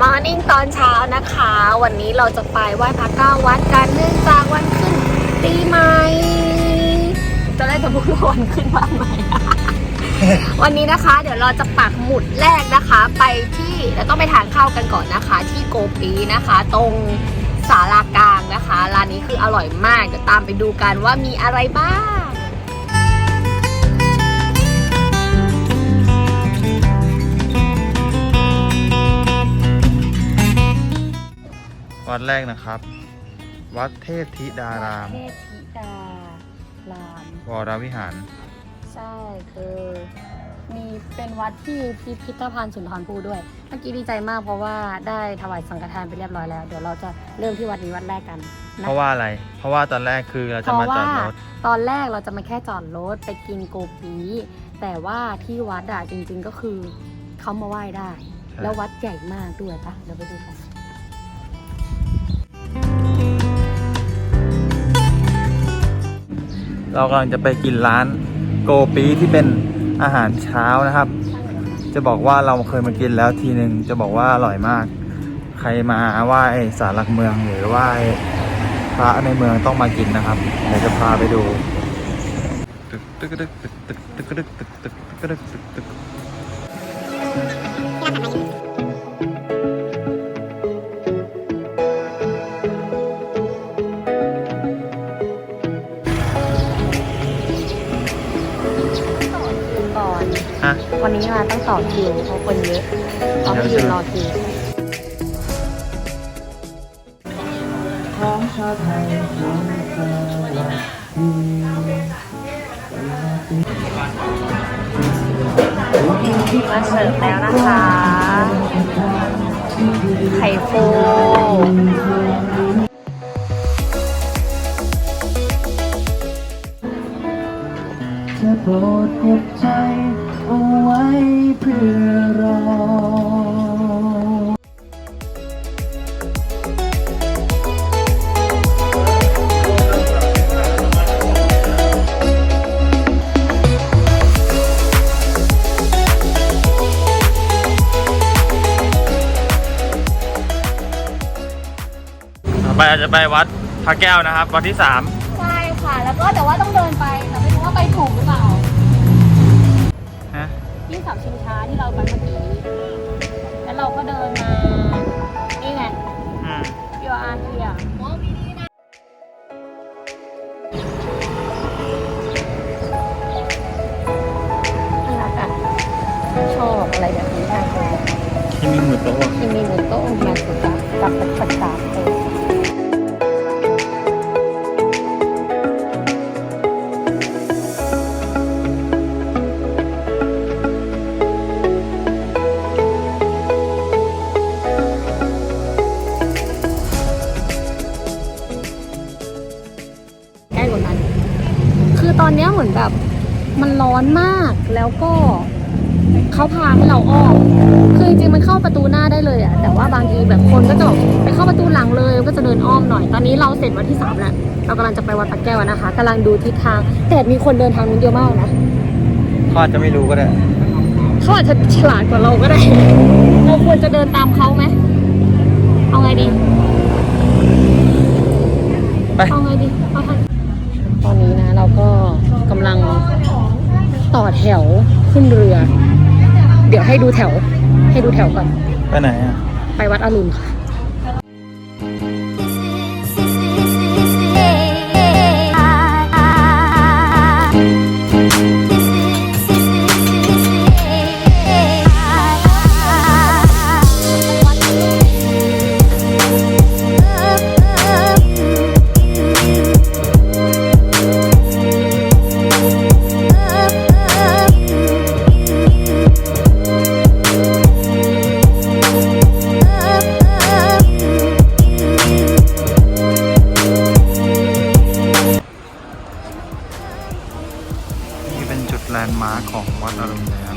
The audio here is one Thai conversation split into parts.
มอร์นิ่งตอนเช้านะคะ วันนี้เราจะไปไหว้พระเก้าวัดกันเนื่องจากวันขึ้นปีใหม่จะได้จะพูดว่าวันขึ้นบ้านใหม่ วันนี้นะคะ เดี๋ยวเราจะปักหมุดแรกนะคะ ไปที่แล้วต้องไปทานข้าวกันก่อนนะคะ ที่โกปีนะคะ ตรงศาลากลางนะคะร้านนี้คืออร่อยมากเดี๋ยวตามไปดูกันว่ามีอะไรบ้าง วัดแรกนะครับ วัดเทพธิดาราม เทพธิดาราม วรวิหาร ใช่คือมีเป็นวัดที่พิพิธภัณฑ์สุนทรภู่ด้วย เมื่อกี้ดีใจมากเพราะว่าได้ถวายสังฆทานไปเรียบร้อยแล้ว เดี๋ยวเราจะเริ่มที่วัดนี้วัดแรกกันนะเพราะว่าอะไร เพราะว่าตอนแรกคือเราจะมาจอดรถ ตอนแรกเราจะมาแค่จอดรถไปกินโกปีแต่ว่าที่วัดอะจริง ๆก็คือเขามาไหว้ได้ใช่แล้ววัดใหญ่มากด้วยปะเดี๋ยวไปดูกัน เรากำลังจะไปกินร้านโกปีที่เป็นอาหารเช้านะครับ จะบอกว่าเราเคยมากินแล้วทีหนึ่งจะบอกว่าอร่อยมาก ใครมาไหว้สารหลักเมืองหรือไหว้พระในเมืองต้องมากินนะครับเดี๋ยวจะพาไปดูตึกตึกตึกตึกตึกตึกตึกตึกตึกตึกตึก วันนี้มาต้องต่อคิวเพราะคนเยอะเพราไม่ยืนรอคิวของชาไทยทั้งสวัสดีมาเสิร์ฟแล้วนะคะ ไข่ฟูเธอโปรดเก็บใจ เอาไว้เพื่อรอ่อไปเราจะไปวัดพระแก้วนะครับ วัดที่สามใช่ค่ะ แล้วก็แต่ว่าต้องเดินไป แต่ไม่รู้ว่าไปถูกหรือเปล่า ฮะยิ่งสามชิงช้าที่เราไปเมื่อกี้แล้วเราก็เดินมา นี่ไงอืมยูอาร์เทียน่ารักอะชอบอะไรแบบนี้มากเลยที่มีหมูโต๊ะที่มีหมูโต๊ะมา แล้วก็เขาพาให้เราอ้อมคือจริงๆมันเข้าประตูหน้าได้เลยอะแต่ว่าบางทีแบบคนก็จะแบบไปเข้าประตูหลังเลยก็จะเดินอ้อมหน่อย ตอนนี้เราเสร็จวันที่สามแล้วเรากำลังจะไปวัดพระแก้วนะคะกำลังดูทิศทาง แต่มีคนเดินทางนู้นเยอะมากนะเขาอาจจะไม่รู้ก็ได้เขาอาจจะฉลาดกว่าเราก็ได้ เราควรจะเดินตามเขาไหมเอาไงดีไปเอาไงดีเอาทันตอนนี้นะ เราก็กำลัง ต่อแถวขึ้นเรือ เดี๋ยวให้ดูแถว ให้ดูแถวก่อน ไปไหนอะ ไปวัดอรุณค่ะ วัดอรุณเลยครับ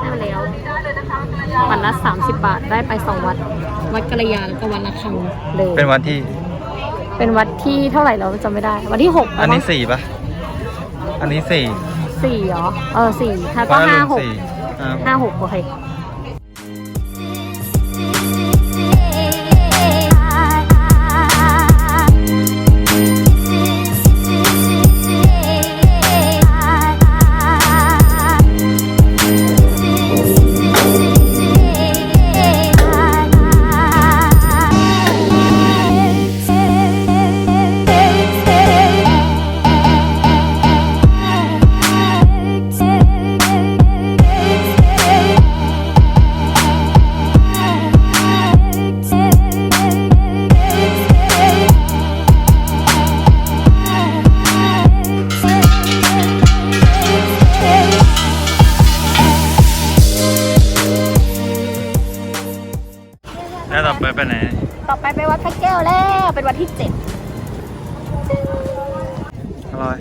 ได้มาแล้ววันละ30 บาทได้ไปสองวัด วัดกัลยาแล้วก็วัดละคังเลยเป็นวันที่ เป็นวัดที่เท่าไหร่เราจำไม่ได้ วันที่หกอันนี้สี่ปะอันนี้สี่สี่เหรอเออสี่แล้วก็ห้าหกสี่ห้าหกห้าหกโอเค ไปไปไหน ต่อไปไปวัดพระแก้วแล้ว เป็นวัดที่เจ็ดอร่อย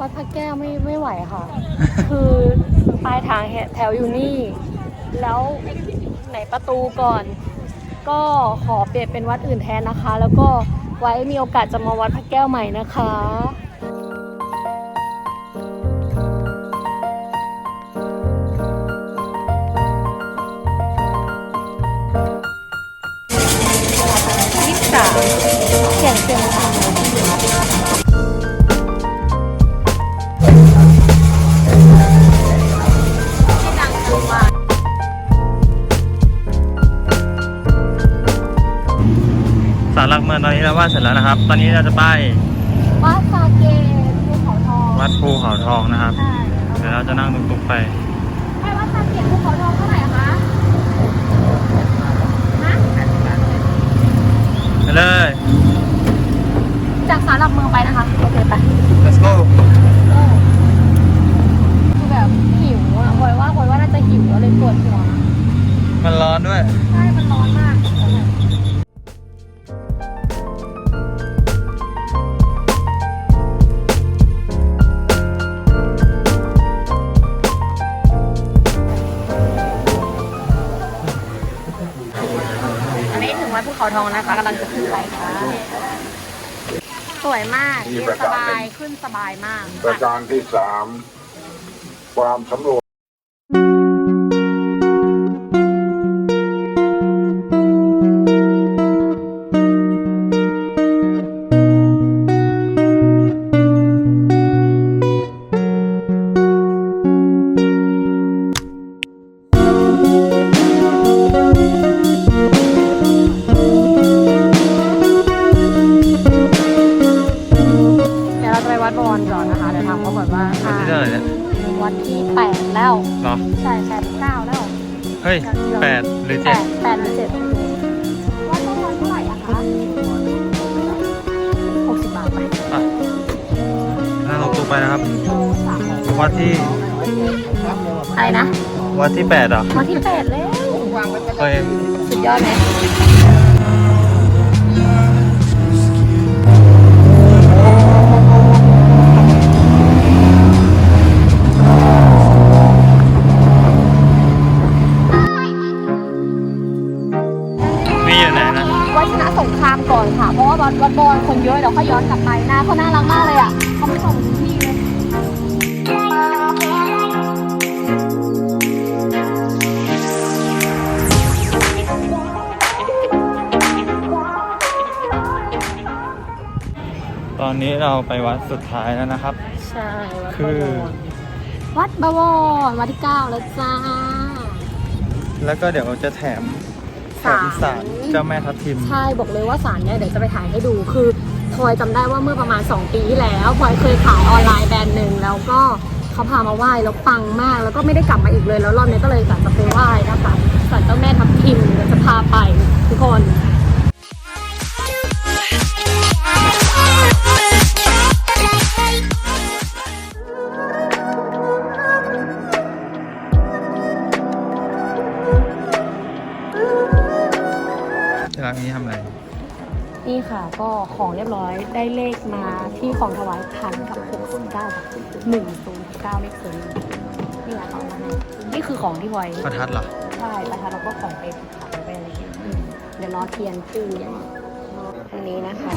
วัดพระแก้วไม่ไม่ไหวค่ะ คือปลายทางแถวอยู่นี่ แล้วไหนประตูก่อน ก็ขอเปลี่ยนเป็นวัดอื่นแทนนะคะ แล้วก็ไว้มีโอกาสจะมาวัดพระแก้วใหม่นะคะ ยงเสียงค่ะที่ดังจังหวัดสารหลักเมืองตอนนี้เราวาดเสร็จแล้วนะครับ ตอนนี้เราจะไปวัดสาเกภูเขาทองวัดภูเขาทองนะครับใช่เดี๋ยวเราจะนั่งตุกๆไปไปวัดสาเกภูเขาทองเท่าไหร่คะฮะ ไปเลย จากสารหลักเมืองไปนะคะ โอเคไป let's go คือแบบหิวอะบอยว่าบอยว่าน่าจะหิวแล้วเลยปวดหัว มันร้ อนด้วย ใช่ มันร้อนมากอันนี้ถึงวัดภูเขาทองนะคะกำลังจะขึ้นไปค่ะสวยมากเย็นสบาย ขึ้นสบายมาก ประการที่สามความสำรวจ ราจะไปวัดบวรก่อนนะคะเดี๋ยวถามเขาก่อนว่าวัดที่เท่าไหร่เนี่ยวัดที่แปดแล้วเหรอ ใช่แปดเก้าแล้วเฮ้ยแปดหรือแปเจ็ดดแปดหรือเจ็ดวัดบวรเท่าไหร่อะคะหกสิบบาทไปอะนั่งตุกๆไปนะครับสามวัดที่ อะไรนะวัดที่แปดเหรอวัดที่แปดแล้ว เฮ้ยสุดยอดไหม วัดชนะสงครามก่อนค่ะ เพราะว่าวัดวัดบวรคนเยอะเดี๋ยวเขาย้อนกลับไปหน้าเขาน่ารักมากเลยอะเขาไม่ส่งถึงที่เลยตอนนี้เราไปวัดสุดท้ายแล้วนะครับ ใช่วัดคือวัดบวรวัดที่เก้าแล้วจ้า แล้วก็เดี๋ยวจะแถม สารเจ้าแม่ทับทิม ใช่บอกเลยว่าสารเนี่ยเดี๋ยวจะไปถ่ายให้ดูคือพลอยจำได้ว่าเมื่อประมาณ 2 ปีที่แล้วพลอยเคยขายออนไลน์แบรนด์หนึ่งแล้วก็เขาพามาไหว้แล้วปังมาก แล้วก็ไม่ได้กลับมาอีกเลย แล้วรอบนี้ก็เลยกะจะไปไหว้นะคะสารเจ้าแม่ทับทิมเดี๋ยวจะพาไป ของถวายพันกับ69บาทหนึ่งศูนย์เก้าเลขศูนย์นี่แหละเอามาให้นี่คือของที่พลอยประทัดเหรอ ใช่ประทัดแล้วก็ของไปผักไปอะไรอย่างเงี้ยอืมเดี๋ยวรอเทียนคู่อันนี้นะคะ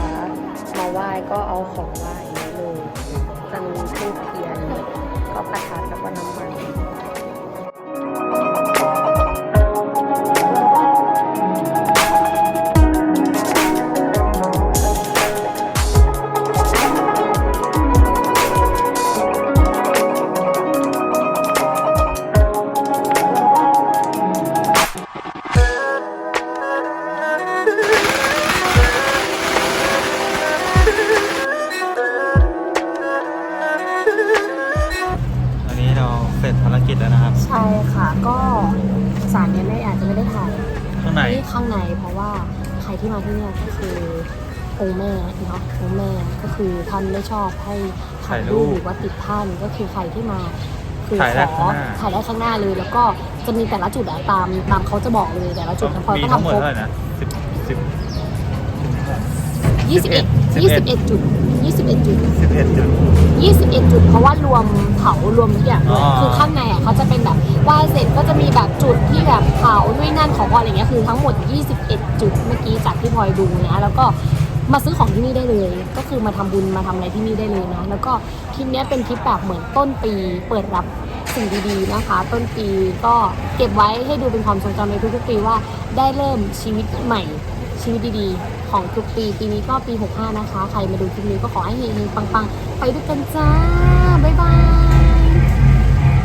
มาไหว้ก็เอาของไหว้เลยจะมีทูบเทียนก็ประทัดแล้วก็น้ำมันวัน สารเนี้ยแม่อาจจะไม่ได้ถ่ายข้างในที่ข้างในเพราะว่าใครที่มาที่เนี่ยก็คือองค์แม่เนาะองค์แม่ก็คือท่านไม่ชอบให้ถ่ายรูปหรือว่าติดท่านก็คือใครที่มาคือถ่ายได้ขอข้างหน้าถ่ายได้ข้างหน้าเลย แล้วก็จะมีแต่ละจุดอะตามตามเขาจะบอกเลยแต่ละจุดพลอยมีก็ทั้งหมทำดครบเท่าไหร่นะสิบสิบ ยี่สิบเอ็ดสิบยี่เอ็สิดบเอ็ดจุดยี่สิบเอ็ดจุดสิบเอ็ดจุด21จุดเพราะว่ารวมเผารวมทุกอย่างด้วยอ๋อคือข้างในอะเขาจะเป็นแบบไหว้เสร็จก็จะมีแบบจุดที่แบบเผาด้วยนั่นของพลอยอะไรเงี้ยคือทั้งหมด21จุดเมื่อกี้จากที่พลอยดูนะแล้วก็มาซื้อของที่นี่ได้เลย ก็คือมาทำบุญมาทำอะไรที่นี่ได้เลยนะแล้วก็ทริปเนี้ยเป็นทริปแบบเหมือนต้นปีเปิดรับสิ่งดีๆนะคะ ต้นปีก็เก็บไว้ให้ดูเป็นความทรงจำในทุกๆปีว่าได้เริ่มชีวิตใหม่ชีวิตดีๆ ของทุกปี ปีนี้ก็ปี 65 นะคะ ใครมาดูคลิปนี้ก็ขอให้เฮงๆปังๆ ไปด้วยกันจ้า บ๊ายบาย